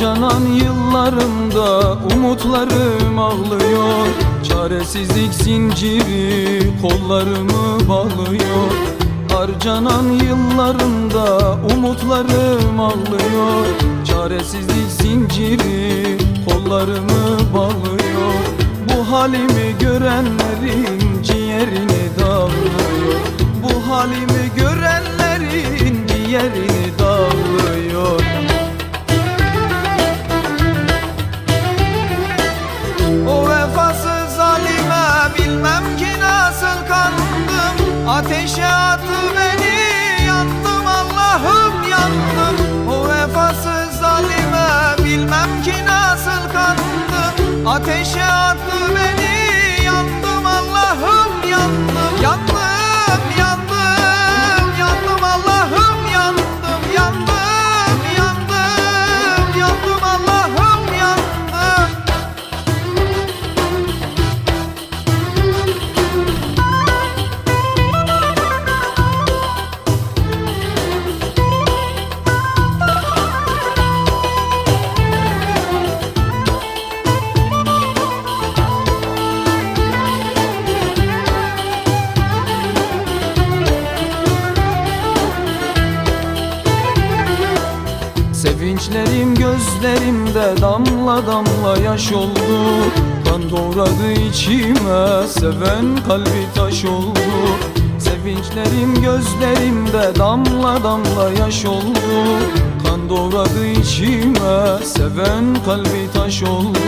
Harcanan yıllarımda umutlarım ağlıyor. Çaresizlik zinciri kollarımı bağlıyor. Harcanan yıllarımda umutlarım ağlıyor. Çaresizlik zinciri kollarımı bağlıyor. Bu halimi görenlerin ciğerini dağlıyor. Bu halimi görenlerin ciğerini dağlıyor Ateşe attı beni yandım Allah'ım yandım. O vefasız zalime bilmem ki nasıl kandım Ateşe attı beni yandım Allah'ım Yandım. Yandım Sevinçlerim gözlerimde damla damla yaş oldu. Kan doğradı içime seven kalbi taş oldu. Sevinçlerim gözlerimde damla damla yaş oldu. Kan doğradı içime seven kalbi taş oldu.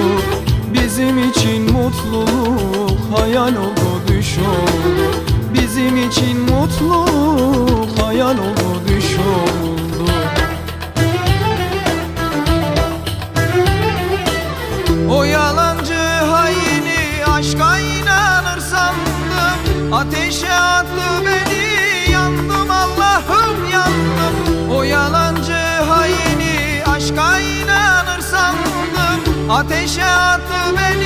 Bizim için mutluluk hayal oldu düş oldu Ateşe attı beni yandım Allah'ım yandım. O yalancı haini aşka inanır sandım Ateşe attı beni